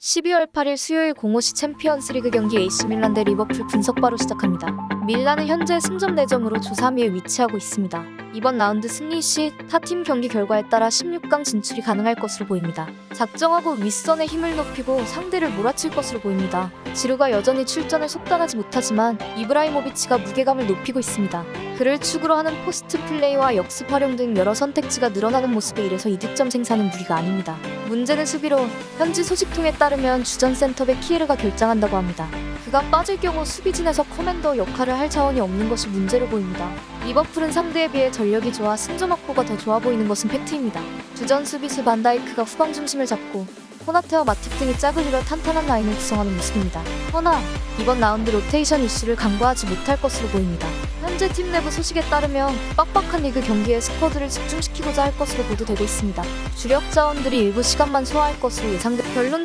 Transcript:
12월 8일 수요일 05시 챔피언스리그 경기 AC 밀란 대 리버풀 분석 바로 시작합니다. 밀란은 현재 승점 4점으로 조 3위에 위치하고 있습니다. 이번 라운드 승리 시 타팀 경기 결과에 따라 16강 진출이 가능할 것으로 보입니다. 작정하고 윗선의 힘을 높이고 상대를 몰아칠 것으로 보입니다. 지루가 여전히 출전을 속단하지 못하지만 이브라이모비치가 무게감을 높이고 있습니다. 그를 축으로 하는 포스트 플레이와 역습 활용 등 여러 선택지가 늘어나는 모습에 이래서 이득점 생산은 무리가 아닙니다. 문제는 수비로 현지 소식통에 따르면 주전 센터백 키에르가 결장한다고 합니다. 그가 빠질 경우 수비진에서 커맨더 역할을 할 자원이 없는 것이 문제로 보입니다. 리버풀은 상대에 비해 전력이 좋아 승점 확보가 더 좋아 보이는 것은 팩트입니다. 주전 수비수 반다이크가 후방 중심을 잡고 호나테와 마팁 등이 짝을 이뤄 탄탄한 라인을 구성하는 모습입니다. 허나 이번 라운드 로테이션 이슈를 강구하지 못할 것으로 보입니다. 현재 팀 내부 소식에 따르면 빡빡한 리그 경기에 스쿼드를 집중시키고자 할 것으로 보도되고 있습니다. 주력 자원들이 일부 시간만 소화할 것으로 예상돼 결론적